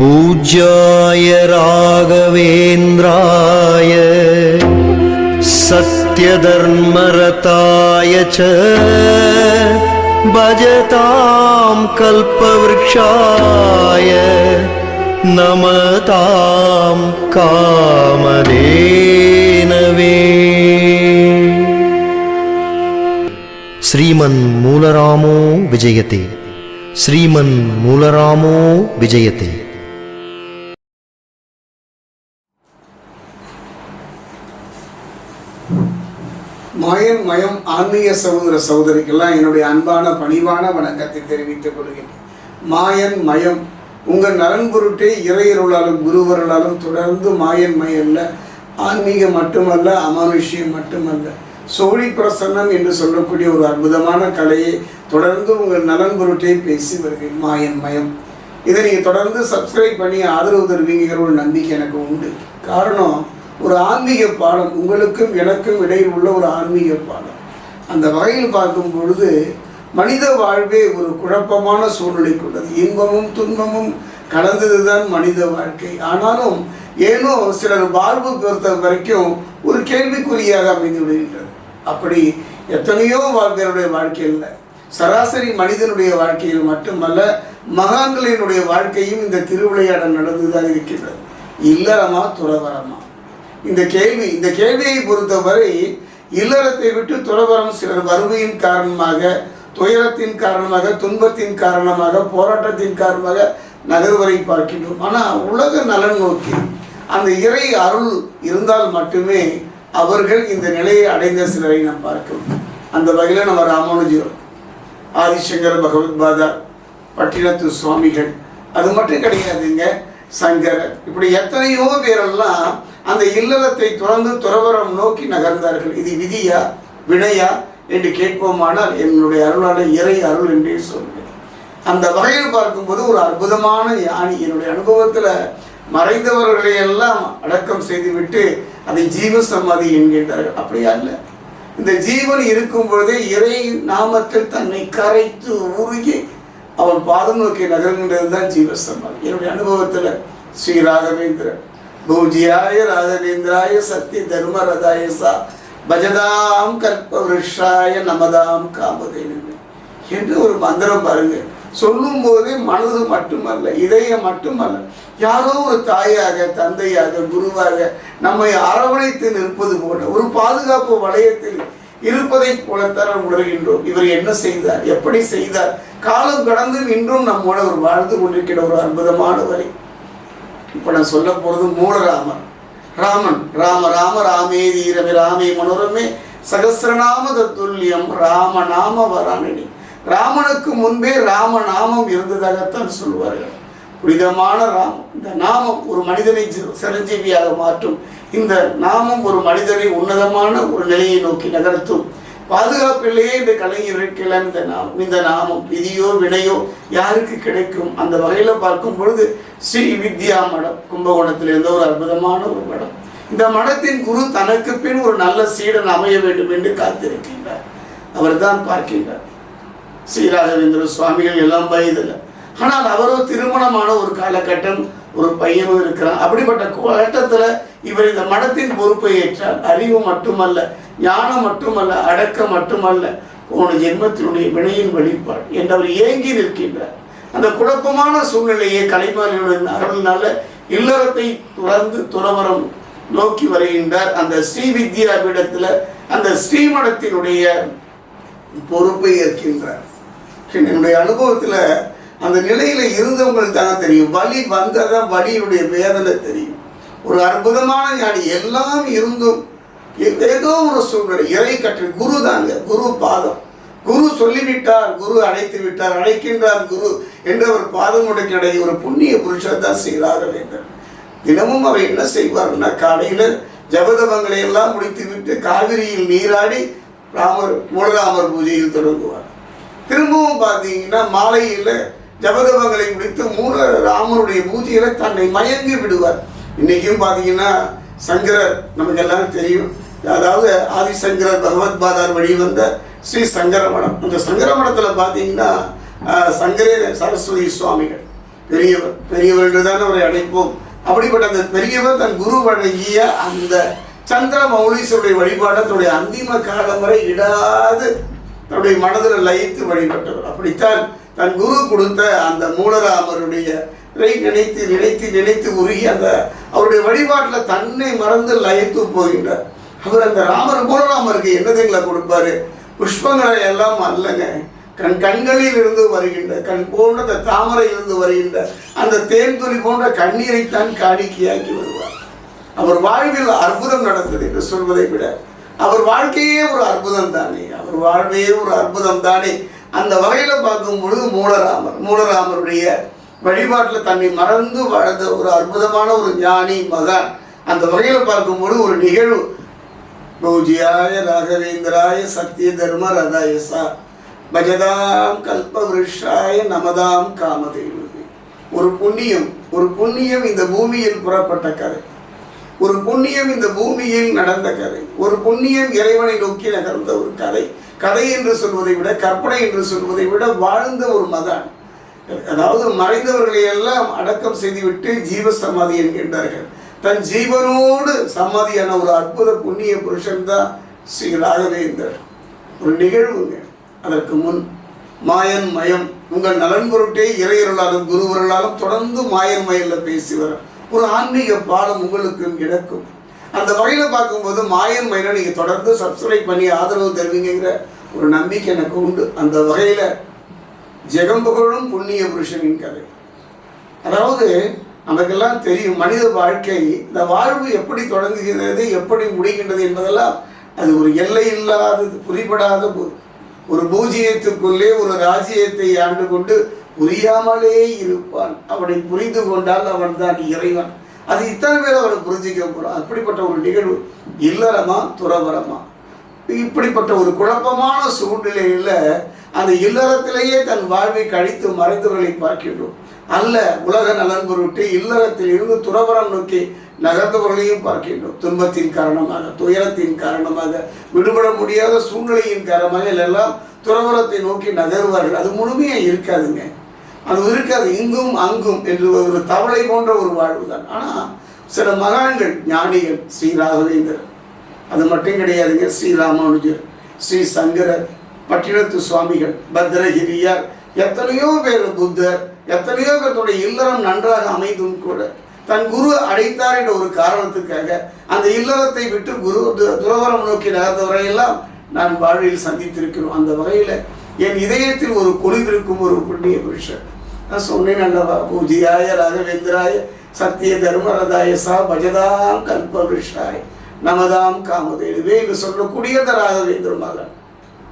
पूज्याय राघवेन्द्राय सत्यधर्मरताय च भजतां कल्पवृक्षाय नमतां कामधेनवे श्रीमन्मूलरामो विजयते श्रीमन्मूलरामो विजयते மாயன் மயம் ஆன்மீக சகோதர சகோதரிக்கெல்லாம் என்னுடைய அன்பான பணிவான வணக்கத்தை தெரிவித்துக் கொள்கிறேன். மாயன் மயம் உங்கள் நலன் பொருட்டே இறையருளாலும் குருவருளாலும் தொடர்ந்து மாயன் மயல்ல ஆன்மீகம் மட்டுமல்ல அமானுஷ்யம் மட்டுமல்ல. சோழி பிரசன்னம் என்று சொல்லக்கூடிய ஒரு அற்புதமான கலையை தொடர்ந்து உங்கள் நலன் பொருட்டே பேசி வருகிறேன். மாயன் மயம். இதை நீங்கள் தொடர்ந்து சப்ஸ்கிரைப் பண்ணி ஆதரவு தருவீங்கிற ஒரு நம்பிக்கை எனக்கு உண்டு. காரணம் ஒரு ஆன்மீக பாடம் உங்களுக்கும் எனக்கும் இடையில் உள்ள ஒரு ஆன்மீக பாடம். அந்த வகையில் பார்க்கும் பொழுது மனித வாழ்வே ஒரு குழப்பமான சூழ்நிலை கொண்டது. இன்பமும் துன்பமும் கலந்ததுதான் மனித வாழ்க்கை. ஆனாலும் ஏனோ சிலர் வாழ்வு பொறுத்த வரைக்கும் ஒரு கேள்விக்குறியாக அமைந்து விடுகின்றது. அப்படி எத்தனையோ வாழ்க்கையுடைய வாழ்க்கையில் சராசரி மனிதனுடைய வாழ்க்கையில் மட்டுமல்ல மகான்களினுடைய வாழ்க்கையும் இந்த திருவிளையாடல் நடந்துதான் இருக்கின்றது. இல்லறமா துறவரமா இந்த கேள்வி இந்த கேள்வியை பொறுத்தவரை இல்லறத்தை விட்டு துறவரம் சிலர் வறுமையின் காரணமாக துயரத்தின் காரணமாக துன்பத்தின் காரணமாக போராட்டத்தின் காரணமாக நகர்வரை பார்க்கின்றோம். ஆனால் உலக நலன் நோக்கி அந்த இறை அருள் இருந்தால் மட்டுமே அவர்கள் இந்த நிலையை அடைந்த சிலரை நாம் பார்க்கிறோம் அந்த வகையில் நம்ம ராமானுஜர் ஆதிசங்கர் பகவத்பாதா பட்டினத்து சுவாமிகள் அது மட்டும் கிடையாதுங்க சங்கர் இப்படி எத்தனையோ பேரெல்லாம் அந்த இல்லறத்தை துறந்து துறவரம் நோக்கி நகர்ந்தார்கள். இது விதியா வினையா என்று கேட்போமானால் என்னுடைய அருளாளர் இறை அருள் என்றே சொல்வேன். அந்த வகையில் பார்க்கும்போது ஒரு அற்புதமான யானை என்னுடைய அனுபவத்தில் மறைந்தவர்களை எல்லாம் அடக்கம் செய்துவிட்டு அதை ஜீவ சமாதி என்கின்றார்கள் அப்படியா அல்ல. இந்த ஜீவன் இருக்கும் பொழுதே இறை நாமத்தில் தன்னை கரைத்து உருகி அவன் பாதம் நோக்கி நகர்கின்றது தான் ஜீவ சமாதி. என்னுடைய அனுபவத்தில் ஸ்ரீ ராகவேந்திரன் பூஜ்யாய ராஜவேந்திராய சக்தி தர்ம ரதாயசா பஜதாம் கற்பவருஷாய நமதாம் காமதேனு. என்று ஒரு மந்திரம் பாருங்க. சொல்லும் போதே மனது மட்டுமல்ல இதயம் மட்டுமல்ல. யாரோ ஒரு தாயாக தந்தையாக குருவாக நம்மை அரவணைத்து நிற்பது போல ஒரு பாதுகாப்பு வளையத்தில் இருப்பதைப் போலத்தான் உணர்கின்றோம். இவர் என்ன செய்தார்? எப்படி செய்தார்? காலம் கடந்து இன்றும் நம்மோட ஒரு வாழ்ந்து கொண்டிருக்கிற ஒரு அற்புதமான வரை இப்போ நான் சொல்ல போகிறது மூலராமன் ராமன். ராம ராம ராமே தீரமே ராமே மனோரமே சகசிரநாம தத்துல்யம் ராம நாம வராணி ராமனுக்கு முன்பே ராம நாமம் இருந்ததாகத்தான் சொல்வார்கள் புனிதமான ராமம் இந்த நாமம் ஒரு மனிதனை சிரஞ்சீவியாக மாற்றும். இந்த நாமம் ஒரு மனிதனை உன்னதமான ஒரு நிலையை நோக்கி நகர்த்தும். பாதுகாப்பிலேயே இந்த கலை இருக்கலாம் இந்த நாமம் இந்த நாமம் விதியோ வினையோ யாருக்கு கிடைக்கும்? அந்த வகையில் பார்க்கும் பொழுது ஸ்ரீ வித்யா மடம் கும்பகோணத்தில் இருந்த ஒரு அற்புதமான ஒரு மடம். இந்த மடத்தின் குரு தனக்கு பின் ஒரு நல்ல சீடன் அமைய வேண்டும் என்று காத்திருக்கின்றார். அவர்தான் பார்க்கின்றார். ஸ்ரீராகவேந்திர சுவாமிகள் எல்லாம் வயதில். ஆனால் அவரோ திருமணமான ஒரு காலகட்டம் ஒரு பையனும் இருக்கிறான். அப்படிப்பட்ட கட்டத்தில் இவர் இந்த மடத்தின் பொறுப்பை ஏற்றார் அறிவு மட்டுமல்ல ஞானம் மட்டுமல்ல அடக்கம் மட்டுமல்ல போன ஜென்மத்தினுடைய வினையின் வெளிப்பாடு என்று அவர் ஏங்கி நிற்கின்றார். அந்த குழப்பமான சூழ்நிலையை கலைமாரியுடன் அருள்னால இல்லறத்தை தொடர்ந்து துறவரம் நோக்கி வருகின்றார். அந்த ஸ்ரீ வித்யா பீடத்தில் அந்த ஸ்ரீமடத்தினுடைய பொறுப்பை ஏற்கின்றார். என்னுடைய அனுபவத்தில் அந்த நிலையில் இருந்தவங்களுக்கு தானே தெரியும். வலி வந்ததான் வலியுடைய வேதனை தெரியும். ஒரு அற்புதமான ஞானி. எல்லாம் இருந்தும் ஏதோ ஒரு சூழ்நிலை. இறை கற்று குரு தாங்க. குரு பாதம். குரு சொல்லிவிட்டார் குரு அழைத்து விட்டார் அழைக்கின்றார் குரு என்ற ஒரு பாதமுடைய ஒரு புண்ணிய புருஷர் தான் வேண்டும். தினமும் அவர் என்ன செய்வார்னா காலையில் ஜபதபங்களை எல்லாம் முடித்து விட்டு காவிரியில் நீராடி ராமர் மூலராமர் பூஜையில் தொடங்குவார். திரும்பவும் பார்த்தீங்கன்னா மாலையில் ஜபதபங்களை முடித்து மூல ராமருடைய பூஜையில தன்னை மயங்கி விடுவார். இன்னைக்கும் பார்த்தீங்கன்னா சங்கரர் நமக்கு எல்லாம் தெரியும். அதாவது ஆதிசங்கரர் பகவத் பாதார் வழிவந்த ஸ்ரீ சங்கரமடம். அந்த சங்கரமடத்தில் பார்த்தீங்கன்னா சங்கரே சரஸ்வதி சுவாமிகள். பெரியவர் பெரியவர் என்று தான் அவரை அழைப்போம். அப்படிப்பட்ட அந்த பெரியவர் தன் குரு வழங்கிய அந்த சந்திர மௌலீஸ்வருடைய வழிபாட்டை தன்னுடைய அந்திம காலம் வரை இடாது தன்னுடைய மனதில் லயித்து வழிபட்டவர். அப்படித்தான் தன் குரு கொடுத்த அந்த மூலராமருடைய நினைத்து நினைத்து நினைத்து உருகி அந்த அவருடைய வழிபாட்டில் தன்னை மறந்து லயத்து போகின்றார். அவர் அந்த ராமர் மூலராமருக்கு என்னதுங்களை கொடுப்பாரு? புஷ்பங்களை எல்லாம் அல்லங்க. கண் கண்களில் இருந்து வருகின்ற கண் போன்ற அந்த தாமரையிலிருந்து வருகின்ற அந்த தேன் துளி போன்ற கண்ணீரைத்தான் காணிக்கையாக்கி வருவார். அவர் வாழ்வில் அற்புதம் நடந்தது என்று சொல்வதை விட அவர் வாழ்க்கையே ஒரு அற்புதம் தானே. அவர் வாழ்வையே ஒரு அற்புதம் தானே. அந்த வகையில் பார்க்கும் பொழுது மூலராமர் மூலராமருடைய வழிபாட்டில் தன்னை மறந்து வாழ்ந்த ஒரு அற்புதமான ஒரு ஞானி மகான். அந்த வகையில் பார்க்கும்போது ஒரு நிகழ்வு. பூஜியாய ராகவேந்திராய சத்திய தர்ம ரதாயசா பஜதாம் கல்ப விருஷாய நமதாம் காமதேவி ஒரு புண்ணியம் ஒரு புண்ணியம் இந்த பூமியில் புறப்பட்ட கதை. ஒரு புண்ணியம் இந்த பூமியில் நடந்த கதை. ஒரு புண்ணியம் இறைவனை நோக்கி நகர்ந்த ஒரு கதை. கதை என்று சொல்வதை விட கற்பனை என்று சொல்வதை விட வாழ்ந்த ஒரு மகான். அதாவது மறைந்தவர்களை எல்லாம் அடக்கம் செய்துவிட்டு ஜீவ சமாதி என்கின்றார்கள். தன் ஜீவனோடு சமாதியான ஒரு அற்புத புண்ணிய புருஷன் தான் ஸ்ரீ ராகவேந்தர் ஒரு நிகழ்வுங்க. அதற்கு முன் மாயன் மயம். உங்கள் நலன் பொருட்டே இறையருளாலும் குருவர்களாலும் தொடர்ந்து மாயன் மயல்ல பேசி வர ஒரு ஆன்மீக பாடம் உங்களுக்கும் கிடைக்கும் அந்த வகையில் பார்க்கும்போது மாயன் மயனை நீங்கள் தொடர்ந்து சப்ஸ்கிரைப் பண்ணி ஆதரவு தருவீங்கிற ஒரு நம்பிக்கை எனக்கு உண்டு. அந்த வகையில் ஜெகம்புகழும் புண்ணிய புருஷனின் கதை. அதாவது நமக்கெல்லாம் தெரியும் மனித வாழ்க்கை இந்த வாழ்வு எப்படி தொடங்குகிறது எப்படி முடிகின்றது என்பதெல்லாம் அது ஒரு எல்லை இல்லாதது புரிபடாத ஒரு- பூஜ்ஜியத்துக்குள்ளே ஒரு ராஜ்யத்தை ஆண்டு கொண்டு புரியாமலே இருப்பான். அவனை புரிந்து கொண்டால் அவன் தான் இறைவன். அது இத்தனை பேர் அவனை புரிஞ்சிக்க போகிறான் அப்படிப்பட்ட ஒரு நிகழ்வு இல்லறமா துறவரமா இப்படிப்பட்ட ஒரு குழப்பமான சூழ்நிலையில் அந்த இல்லறத்திலேயே தன் வாழ்வை கழித்து மறைந்தவர்களை பார்க்கின்றோம். அல்ல உலக நலன் பொருட்டு இல்லறத்தில் இருந்து துறவரம் நோக்கி நகர்ந்தவர்களையும் பார்க்கின்றோம். துன்பத்தின் காரணமாக துயரத்தின் காரணமாக விடுபட முடியாத சூழ்நிலையின் காரணமாக எல்லாம் துறவரத்தை நோக்கி நகர்வார்கள். அது முழுமையாக இருக்காதுங்க. அது இருக்காது. இங்கும் அங்கும் என்று ஒரு தவளை போன்ற ஒரு வாழ்வு தான். ஆனால் சில மகான்கள் ஞானிகள் ஸ்ரீ ராகவேந்திரன் அது மட்டும் கிடையாதுங்க. ஸ்ரீ ராமானுஜர் ஸ்ரீ சங்கரர் பட்டினத்து சுவாமிகள் பத்ரகிரியார் எத்தனையோ பேர் புத்தர் எத்தனையோ பேர்த்துடைய இல்லறம் நன்றாக அமைந்தும் கூட தன் குரு அடைத்தார் என்ற ஒரு காரணத்துக்காக அந்த இல்லறத்தை விட்டு குரு து- துறவரம் நோக்கி நகர்ந்தவரையெல்லாம் நான் வாழ்வில் சந்தித்திருக்கிறோம். அந்த வகையில் என் இதயத்தில் ஒரு குளிர்விருக்கும் ஒரு புண்ணிய புருஷன் நான் சொன்னேன் அல்லவா பூஜியாய ராகவேந்திராய சத்திய தர்மரதாய சா பஜதாம் கல்பவிருஷாய் நமதாம் காமதேனுவே என்று சொல்லக்கூடிய அந்த ராகவேந்திர மகன்.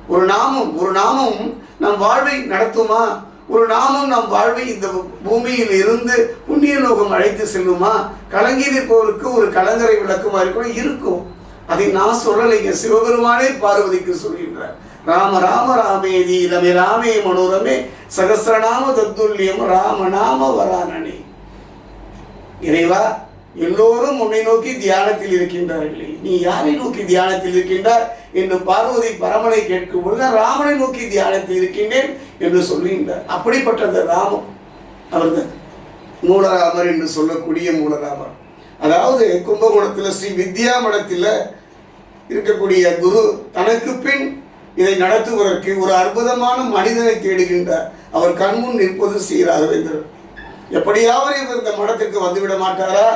ஒரு நாமம் ஒரு நாமம் நம் வாழ்வை நடத்துமா? ஒரு நாமம் நம் வாழ்வை இந்த பூமியில் இருந்து புண்ணிய லோகம் அழைத்து செல்லுமா? கலங்கி நிற்பவருக்கு ஒரு கலங்கரை விளக்குமாறு கூட இருக்கும். அதை நான் சொல்லலைங்க சிவபெருமானே பார்வதிக்கு சொல்கின்றார். ராம ராம ராமேதி ரமே ராமே மனோரமே சகசிரநாம தத்துல்யம் ராம நாம வரானனே. இறைவா எல்லோரும் உன்னை நோக்கி தியானத்தில் இருக்கின்றார்களே. நீ யாரை நோக்கி தியானத்தில் இருக்கின்றார் என்று பார்வதி பரமனை கேட்கும் பொழுது ராமனை நோக்கி தியானத்தில் இருக்கின்றேன் என்று சொல்கின்றார் அப்படிப்பட்ட அந்த ராமம். அவர்தான் மூலராமர் என்று சொல்லக்கூடிய மூலராமர். அதாவது கும்பகோணத்தில் ஸ்ரீ வித்யா மடத்தில் இருக்கக்கூடிய குரு தனக்கு பின் இதை நடத்துவதற்கு ஒரு அற்புதமான மனிதனை தேடுகின்றார். அவர் கண்முன் நிற்பது ஸ்ரீ ராகவேந்திரர். எப்படியாவது இவர் இந்த மடத்திற்கு வந்துவிட மாட்டாரா?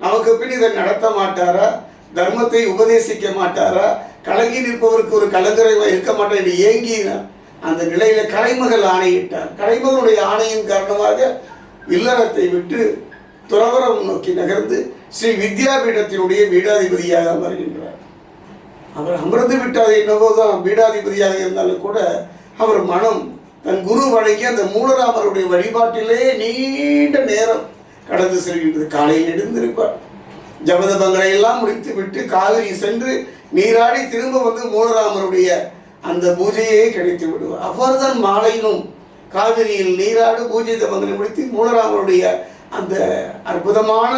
நமக்கு பின் இதை நடத்த மாட்டாரா? தர்மத்தை உபதேசிக்க மாட்டாரா? கலங்கி நிற்பவருக்கு ஒரு கலந்துரைவாக இருக்க மாட்டார்? என்று ஏங்கினார் அந்த நிலையில கலைமகள் ஆணையிட்டார். கலைமகளுடைய ஆணையின் காரணமாக இல்லறத்தை விட்டு துறவரம் நோக்கி நகர்ந்து ஸ்ரீ வித்யாபீடத்தினுடைய பீடாதிபதியாக வருகின்றார் அவர் அமர்ந்து விட்டார் என்னவோதான் பீடாதிபதியாக இருந்தாலும் கூட அவர் மனம் தன் குரு வழங்கி அந்த மூலராமருடைய வழிபாட்டிலே நீண்ட நேரம் கடந்து செல்கின்றது. காலையில் எழுந்திருப்பார். ஜபதபங்களை எல்லாம் முடித்து விட்டு காவிரி சென்று நீராடி திரும்ப வந்து மூலராமருடைய அந்த பூஜையே கிடைத்து விடுவார். அவ்வாறுதான் மாலையிலும் காவிரியில் நீராடு பூஜை தபங்களை முடித்து மூலராமருடைய அந்த அற்புதமான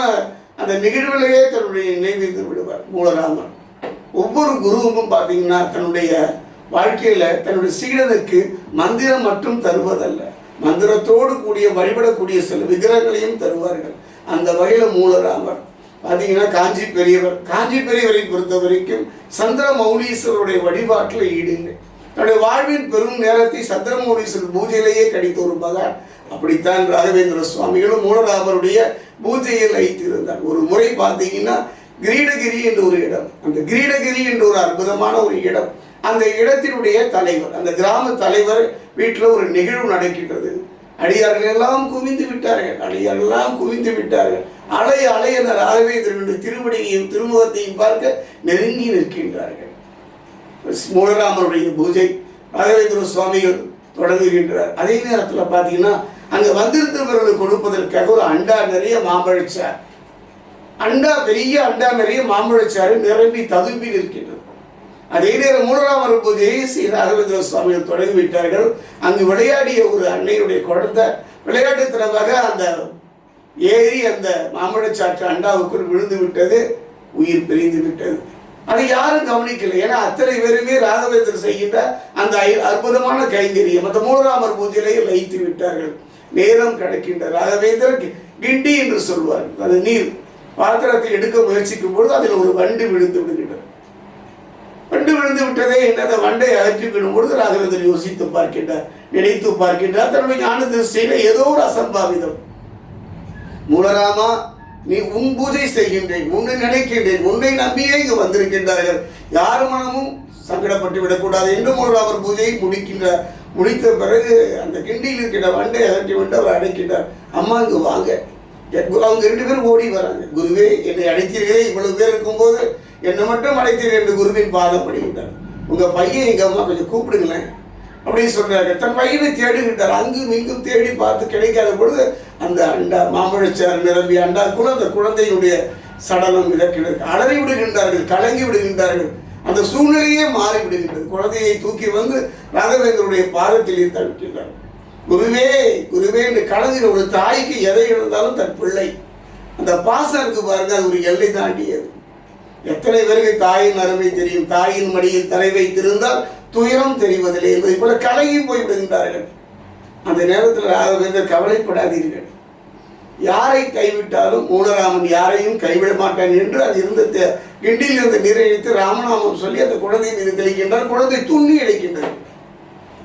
அந்த நிகழ்விலேயே தன்னுடைய நினைவிருந்து விடுவார் மூலராமர். ஒவ்வொரு குருவும் பார்த்தீங்கன்னா தன்னுடைய வாழ்க்கையில் தன்னுடைய சீடனுக்கு மந்திரம் மட்டும் தருவதல்ல. மந்திரத்தோடு கூடிய வழிபடக்கூடிய சில விக்கிரகங்களையும் தருவார்கள். அந்த வகையில் மூலராமர் பார்த்தீங்கன்னா காஞ்சி பெரியவர். காஞ்சி பெரியவரை பொறுத்த வரைக்கும் சந்திர மௌலீஸ்வரருடைய வழிபாட்டில் ஈடுங்க. தன்னுடைய வாழ்வின் பெரும் நேரத்தை சந்திர மௌலீஸ்வரர் பூஜையிலேயே கடித்த ஒரு மகன் அப்படித்தான் ராகவேந்திர சுவாமிகளும் மூலராமருடைய பூஜையில் வைத்திருந்தார் ஒரு முறை பார்த்தீங்கன்னா கிரீடகிரி என்ற ஒரு இடம். அந்த கிரீடகிரி என்ற ஒரு அற்புதமான ஒரு இடம். அந்த இடத்தினுடைய தலைவர் அந்த கிராம தலைவர் வீட்டில் ஒரு நிகழ்வு நடக்கின்றது. அடியார்கள் எல்லாம் குவிந்து விட்டார்கள். அடியார்கள் எல்லாம் குவிந்து விட்டார்கள். அலை அலை என ராகவேந்திரனுடைய திருமணியையும் திருமுகத்தையும் பார்க்க நெருங்கி நிற்கின்றார்கள். மூலராமருடைய பூஜை ராகவேந்திர சுவாமிகள் தொடங்குகின்றார். அதே நேரத்தில் பார்த்தீங்கன்னா அங்கே வந்திருந்தவர்களுக்கு கொடுப்பதற்காக ஒரு அண்டா நிறைய மாம்பழச்சார் அண்டா பெரிய அண்டா நிறைய மாம்பழச்சாறு நிரம்பி ததும்பி நிற்கின்றது. அதே நேரம் மூலராமர் பூஜையை ஸ்ரீ ராகவேந்திர சுவாமிகள் தொடங்கி விட்டார்கள். அங்கு விளையாடிய ஒரு அன்னையுடைய குழந்தை விளையாட்டுத்தனமாக அந்த ஏறி அந்த மாம்பழச்சாற்று அண்டாவுக்குள் விழுந்து விட்டது உயிர் பிரிந்து விட்டது. அதை யாரும் கவனிக்கல. ஏன்னா அத்தனை பேருமே ராகவேந்தர் செய்கின்ற அந்த ஐ- அற்புதமான கைங்கரியம். அந்த மூலராமர் பூஜையிலேயே வைத்து விட்டார்கள். நேரம் கிடைக்கின்ற ராகவேந்தர் கிண்டி என்று சொல்வார். அது நீர் பாத்திரத்தை எடுக்க முயற்சிக்கும் பொழுது அதில் ஒரு வண்டு விழுந்து விடுகின்றது. விழுந்து விட்டதே என்ற அந்த வண்டை அகற்றிவிடும் பொழுது ராகவேந்தர் யோசித்து பார்க்கின்றார் நினைத்து பார்க்கின்றார். தன்னுடைய ஞான திருஷ்டியில ஏதோ ஒரு அசம்பாவிதம். மூலராமா நீ உன் பூஜை செய்கின்றேன் உன்னை நினைக்கின்றேன் உன்னை நம்பியே இங்கு வந்திருக்கின்றார்கள். யார் மனமும் சங்கடப்பட்டு விடக்கூடாது என்று அவர் பூஜையை முடிக்கின்ற முடித்த பிறகு அந்த கிண்டியில் இருக்கின்ற வண்டை அகற்றி விட்டு அவர் அடைக்கின்றார். அம்மா இங்கு வாங்க. எ- அவங்க ரெண்டு பேரும் ஓடி வராங்க. குருவே என்னை அழைத்தீர்களே இவ்வளவு பேர் இருக்கும்போது என்னை மட்டும் அழைத்தீர்கள் என்று குருவின் பாதம் படுகின்றார் உங்க பையன் எங்க அம்மா கொஞ்சம் கூப்பிடுங்களேன். அப்படின்னு சொல்றாரு தன் பையனை தேடுகின்றார். அங்கும் இங்கும் தேடி பார்த்து கிடைக்காத பொழுது அந்த அண்டா மாம்பழச்சார் நிரம்பிய அண்டா கூட அந்த குழந்தையினுடைய சடலம் இறக்கிறது அலறி விடுகின்றார்கள் கலங்கி விடுகின்றார்கள். அந்த சூழ்நிலையே மாறிவிடுகின்றது குழந்தையை தூக்கி வந்து ராகவேந்தருடைய பாதத்தில் தடுக்கின்றார் குருவே குருவே என்று கலங்குகிற ஒரு தாய்க்கு எதை இழந்தாலும் தன் பிள்ளை. அந்த பாசம் இருக்கு பாருங்க அது ஒரு எல்லை தாண்டியது. எத்தனை பேருக்கு தாயின் அருமை தெரியும்? தாயின் மடியில் தலை வைத்திருந்தால் துயரம் தெரிவதில்லை என்பதை போல கலங்கி போய்விடுகின்றார்கள். அந்த நேரத்தில் ராகவேந்தர் கவலைப்படாதீர்கள். யாரை கைவிட்டாலும் மூலராமன் யாரையும் கைவிட மாட்டான் என்று அது இருந்த தே- கிண்டியில் இருந்த நீரை இழுத்து ராமநாமம் சொல்லி அந்த குழந்தையை மீது தெளிக்கின்றார். குழந்தை தூங்கி அடைக்கின்றது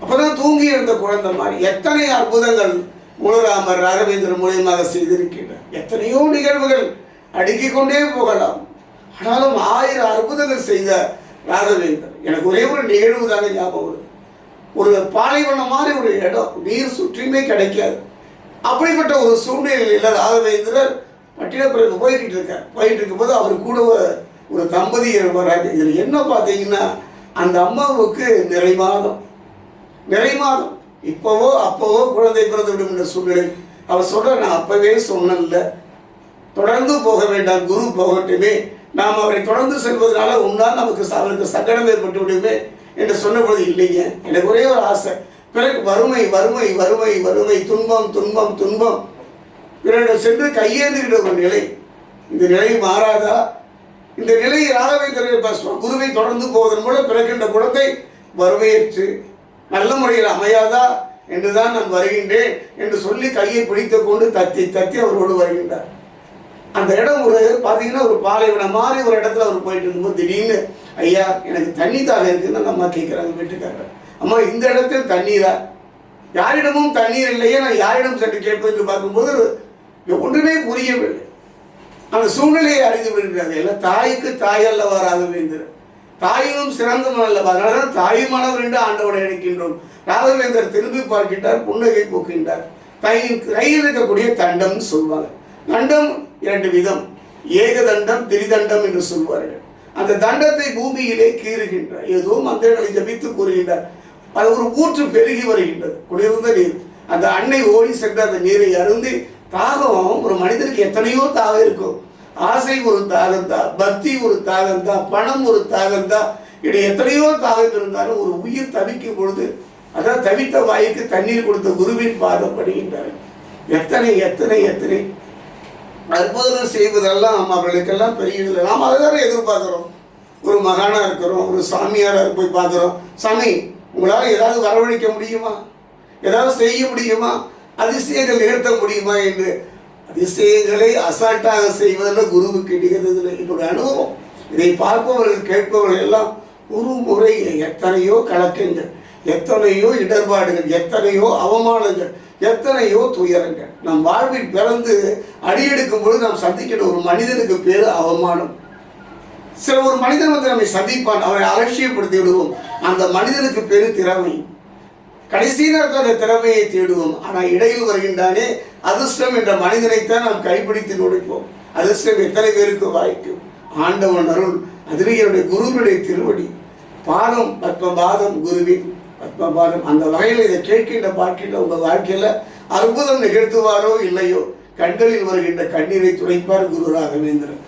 அப்பதான் தூங்கி இருந்த குழந்தை மாதிரி எத்தனை அற்புதங்கள் மூலராமர் ராகவேந்திரன் மூலியமாக செய்திருக்கின்றார். எத்தனையோ நிகழ்வுகள் அடுக்கிக் கொண்டே போகலாம். ஆனாலும் ஆயிரம் அற்புதங்கள் செய்த ராகவேந்தர் எனக்கு ஒரே ஒரு நிகழ்வு தாங்க ஞாபகம் வருது. ஒரு பாலைவனம் மாதிரி ஒரு இடம் நீர் சுற்றியுமே கிடைக்காது. அப்படிப்பட்ட ஒரு சூழ்நிலையில் ராகவேந்திரர் பட்டினப்பிறகு போய்கிட்டு இருக்கார். போயிட்டு இருக்கும்போது அவர் கூட ஒரு- ஒரு தம்பதியர் வராங்க இதில் என்ன பார்த்தீங்கன்னா அந்த அம்மாவுக்கு நிறை மாதம் நிறை மாதம் இப்போவோ அப்போவோ குழந்தை பிறந்து விடும் என்ற சூழ்நிலை. அவர் சொல்கிற நான் அப்போவே சொன்னேன்ல. தொடர்ந்து போக வேண்டாம் குரு போகட்டுமே. நாம் அவரை தொடர்ந்து செல்வதனால உன்னால் நமக்கு அவருக்கு சங்கடம் ஏற்பட்டு விடுமே என்று சொன்னபொழுது இல்லைங்க. எனக்கு ஒரே ஒரு ஆசை. பிறகு வறுமை வறுமை வறுமை வறுமை துன்பம் துன்பம் துன்பம். பிறரிடம் சென்று கையேந்துகிற ஒரு நிலை. இந்த நிலை மாறாதா? இந்த நிலையை ராகவேந்திரர் குருவை தொடர்ந்து போவதன் மூலம் பிறக்கின்ற குழந்தை வறுமையற்று நல்ல முறையில் அமையாதா என்றுதான் நான் வருகின்றேன் என்று சொல்லி கையை பிடித்து கொண்டு தத்தி தத்தி அவரோடு வருகின்றார். அந்த இடம் ஒரு பார்த்தீங்கன்னா ஒரு பாலைவனம் மாதிரி ஒரு இடத்துல அவர் போயிட்டு இருக்கும்போது திடீர்னு ஐயா எனக்கு தண்ணி தாக இருக்குன்னு அந்த அம்மா கேட்குறாங்க வீட்டுக்காரர். அம்மா இந்த இடத்தில் தண்ணீரா யாரிடமும் தண்ணீர் இல்லையே நான் யாரிடம் சென்று கேட்பதற்கு பார்க்கும்போது ஒன்றுமே புரியவில்லை. அந்த சூழ்நிலையை அறிந்து விடுகிறது எல்லாம் தாய்க்கு தாய் அல்லவா ராகவேந்தர்? தாயும் சிறந்தவன் அல்லவா? அதனால தாயுமானவர் என்று ஆண்டவனை அழைக்கின்றோம் ராகவேந்தர் திரும்பி பார்க்கின்றார் புன்னகை போக்கின்றார். கையில் கையில் இருக்கக்கூடிய தண்டம்னு சொல்வாங்க. தண்டம் இரண்டு விதம். ஏகதண்டம் திரிதண்டம் என்று சொல்வார்கள். அந்த தண்டத்தை பூமியிலே கீறுகின்றார் ஏதோ மந்திரங்களை ஜபித்து கூறுகின்றார் அது ஒரு ஊற்று பெருகி வருகின்றது. குளிர்ந்த நீர். அந்த அன்னை ஓடி சென்று அந்த நீரை அருந்தி தாகம் ஒரு மனிதனுக்கு எத்தனையோ தாகம் இருக்கும். ஆசை ஒரு தாகம் தான் பக்தி ஒரு தாகம் தான் பணம் ஒரு தாகம் தான் இப்படி எத்தனையோ தாகம் இருந்தாலும் ஒரு உயிர் தவிக்கும் பொழுது அதான் தவித்த வாய்க்கு தண்ணீர் கொடுத்த குருவின் பாதம் படுகின்றார் எத்தனை எத்தனை எத்தனை அற்புதங்கள் செய்வதெல்லாம் அவர்களுக்கெல்லாம் பெரிய இதில் நாம் அதை எதிர்பார்க்குறோம். ஒரு மகானாக இருக்கிறோம் ஒரு சாமியாராக போய் பார்க்குறோம். சாமி உங்களால் ஏதாவது வரவழைக்க முடியுமா? ஏதாவது செய்ய முடியுமா? அதிசயங்கள் நிகழ்த்த முடியுமா என்று. அதிசயங்களை அசால்ட்டாக செய்வதில் குருவுக்கு இடிக்கிறதுல என்னுடைய அனுபவம். இதை பார்ப்பவர்கள் கேட்பவர்கள் எல்லாம் ஒரு முறை எத்தனையோ கலக்கங்கள். எத்தனையோ இடர்பாடுகள் எத்தனையோ அவமானங்கள் எத்தனையோ துயரங்கள். நம் வாழ்வில் பிறந்து அடியெடுக்கும் பொழுது நாம் சந்திக்கிற ஒரு மனிதனுக்கு பேர் அவமானம். சில ஒரு மனிதன் வந்து நம்மை சந்திப்பான் அவரை அலட்சியப்படுத்தி விடுவோம். அந்த மனிதனுக்கு பேர் திறமை. கடைசி நேரத்தில் அந்த திறமையை தேடுவோம். ஆனால் இடையில் வருகின்றானே அதிர்ஷ்டம் என்ற மனிதனைத்தான் நாம் கைப்பிடித்து நுழைப்போம். அதிர்ஷ்டம் எத்தனை பேருக்கு வாய்க்கும் ஆண்டவன் அருள் அதிலே என்னுடைய குருவினுடைய திருவடி. பாதம் பத்மபாதம் குருவின். பத்மபாதம் அந்த வகையில் இதை கேட்கின்ற பார்க்கின்ற உங்கள் வாழ்க்கையில் அற்புதம் நிகழ்த்துவாரோ இல்லையோ கண்களில் வருகின்ற கண்ணீரை துடைப்பார் குரு ராகவேந்திரன்.